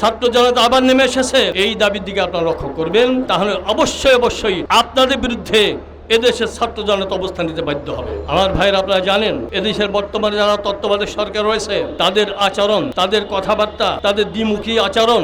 ছাত্র জনতা আবার নেমে এসেছে। এই দাবির দিকে আপনারা লক্ষ্য করবেন। তাহলে অবশ্যই অবশ্যই আপনাদের বিরুদ্ধে এদেশের ছাত্র জনতা অবস্থান নিতে বাধ্য হবে। আমার ভাইয়ের, আপনারা জানেন, এদেশের বর্তমানে যারা তত্ত্বাবধায়ক সরকার রয়েছে, তাদের আচরণ, তাদের কথাবার্তা, তাদের দ্বিমুখী আচরণ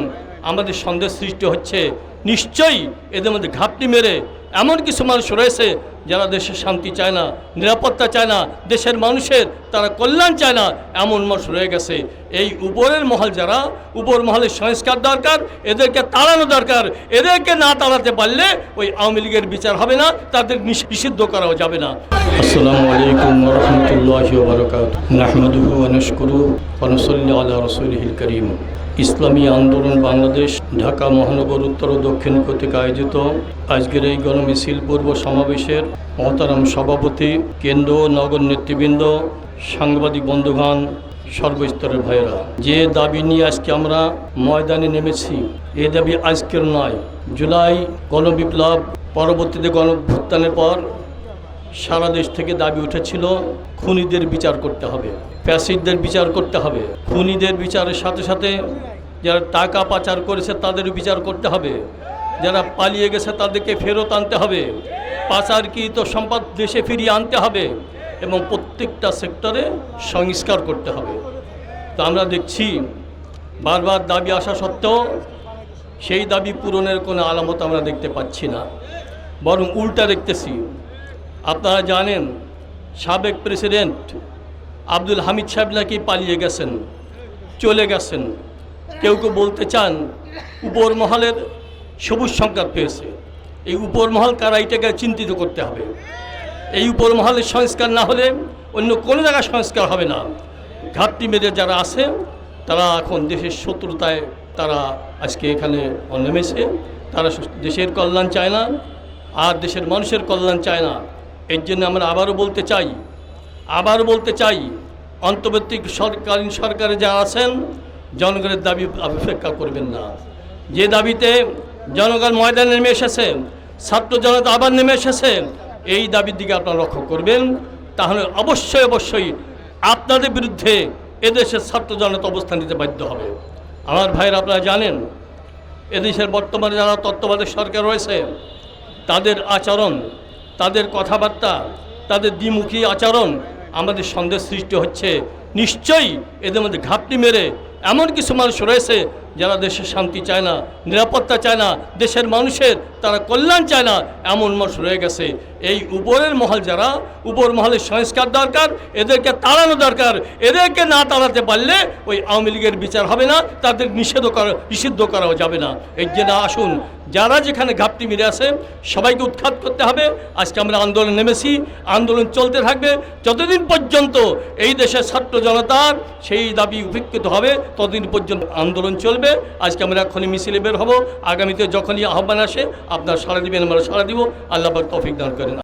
আমাদের সন্দেহ সৃষ্টি হচ্ছে। নিশ্চয়ই এদের মধ্যে ঘাপটি মেরে এমন কিছু মানুষ রয়েছে যারা দেশের শান্তি চায় না, নিরাপত্তা চায় না, দেশের মানুষের তারা কল্যাণ চায় না, এমন মানুষ রয়ে গেছে। এই উপরের মহল যারা, উপর মহলের সংস্কার দরকার, এদেরকে তাড়ানো দরকার। এদেরকে না তাড়াতে পারলে ওই আওয়ামী লীগের বিচার হবে না, তাদের নিষ- নিষিদ্ধ করাও যাবে না। আসসালামু আলাইকুম রহমতুল্লাহ ইসলামী আন্দোলন বাংলাদেশ, ঢাকা মহানগর উত্তর ও দক্ষিণ কর্তৃক আয়োজিত আজকের এই গণমিছিল পূর্ব সমাবেশের মহতারাম সভাপতি, কেন্দ্র নগর নেতৃবৃন্দ, সাংবাদিক বন্ধুগণ, সর্বস্তরের ভাইয়েরা। যে দাবি নিয়ে আজকে আমরা ময়দানে নেমেছি, এ দাবি আজকের নয়, জুলাই গণবিপ্লব পরবর্তীতে গণভুত্থানের পর সারা দেশ থেকে দাবি উঠেছিল, খুনিদের বিচার করতে হবে প্যাসিডদের বিচার করতে হবে। খুনিদের বিচারের সাথে সাথে যারা টাকা পাচার করেছে তাদেরও বিচার করতে হবে। যারা পালিয়ে গেছে তাদেরকে ফেরত আনতে হবে। পাচারকৃত সম্পদ দেশে ফিরিয়ে আনতে হবে এবং প্রত্যেকটা সেক্টরে সংস্কার করতে হবে। তো আমরা দেখছি, বারবার দাবি আসা সত্ত্বেও সেই দাবি পূরণের কোনো আলামত আমরা দেখতে পাচ্ছি না। বরং উল্টা দেখতেছি। আপনারা জানেন, সাবেক প্রেসিডেন্ট আব্দুল হামিদ সাহেব নাকি পালিয়ে গেছেন, চলে গেছেন। কেউ কেউ বলতে চান, উপর মহলের সবুজ সংকার পেয়েছে। এই উপর মহল কারা, এটাকে চিন্তিত করতে হবে। এই উপর মহলের সংস্কার না হলে অন্য কোনো জায়গায় সংস্কার হবে না। ঘাটতি মেরে যারা আছে, তারা এখন দেশের শত্রুতায় তারা আজকে এখানে নেমেছে। তারা দেশের কল্যাণ চায় না, আর দেশের মানুষের কল্যাণ চায় না। এর জন্য আমরা আবারও বলতে চাই, আবারও বলতে চাই, অন্তর্বর্তী সরকালীন সরকারে যা আছেন, জনগণের দাবি অপেক্ষা করবেন না। যে দাবিতে জনগণ ময়দানে নেমে এসেছে, ছাত্র জনতা আবার নেমে এসেছে, এই দাবির দিকে আপনারা লক্ষ্য করবেন। তাহলে অবশ্যই অবশ্যই আপনাদের বিরুদ্ধে এদেশের ছাত্র জনতা অবস্থান নিতে বাধ্য হবে। আমার ভাইয়ের, আপনারা জানেন, এদেশের বর্তমানে যারা তত্ত্বাবধায়ক সরকার রয়েছে, তাদের আচরণ তাদের কথাবার্তা, তাদের দ্বিমুখী আচরণ আমাদের সন্দেহ সৃষ্টি হচ্ছে। নিশ্চয়ই এদের মধ্যে ঘাপটি মেরে এমন কিছু মানুষ রয়েছে যারা দেশের শান্তি চায় না, নিরাপত্তা চায় না, দেশের মানুষের তারা কল্যাণ চায় না, এমন মানুষ রয়ে গেছে। এই উপরের মহল যারা, উপর মহলের সংস্কার দরকার, এদেরকে তাড়ানো দরকার। এদেরকে না তাড়াতে পারলে ওই আওয়ামী লীগের বিচার হবে না, তাদের নিষেধ করা, নিষিদ্ধ করাও যাবে না। এই জন্য আসুন, যারা যেখানে ঘাপটি মেরে আছে, সবাইকে উৎখাত করতে হবে। আজকে আমরা আন্দোলন নেমেছি, আন্দোলন চলতে থাকবে। যতদিন পর্যন্ত এই দেশের ছাত্র জনতার সেই দাবি উপেক্ষিত হবে, ততদিন পর্যন্ত আন্দোলন চলবে। আজকে আমরা এখনই মিছিলে বের হব। আগামীতে যখনই আহ্বান আসে, আপনার সারা দিবেন, আমরা সারা দিব। আল্লাহ তৌফিক দান করেন।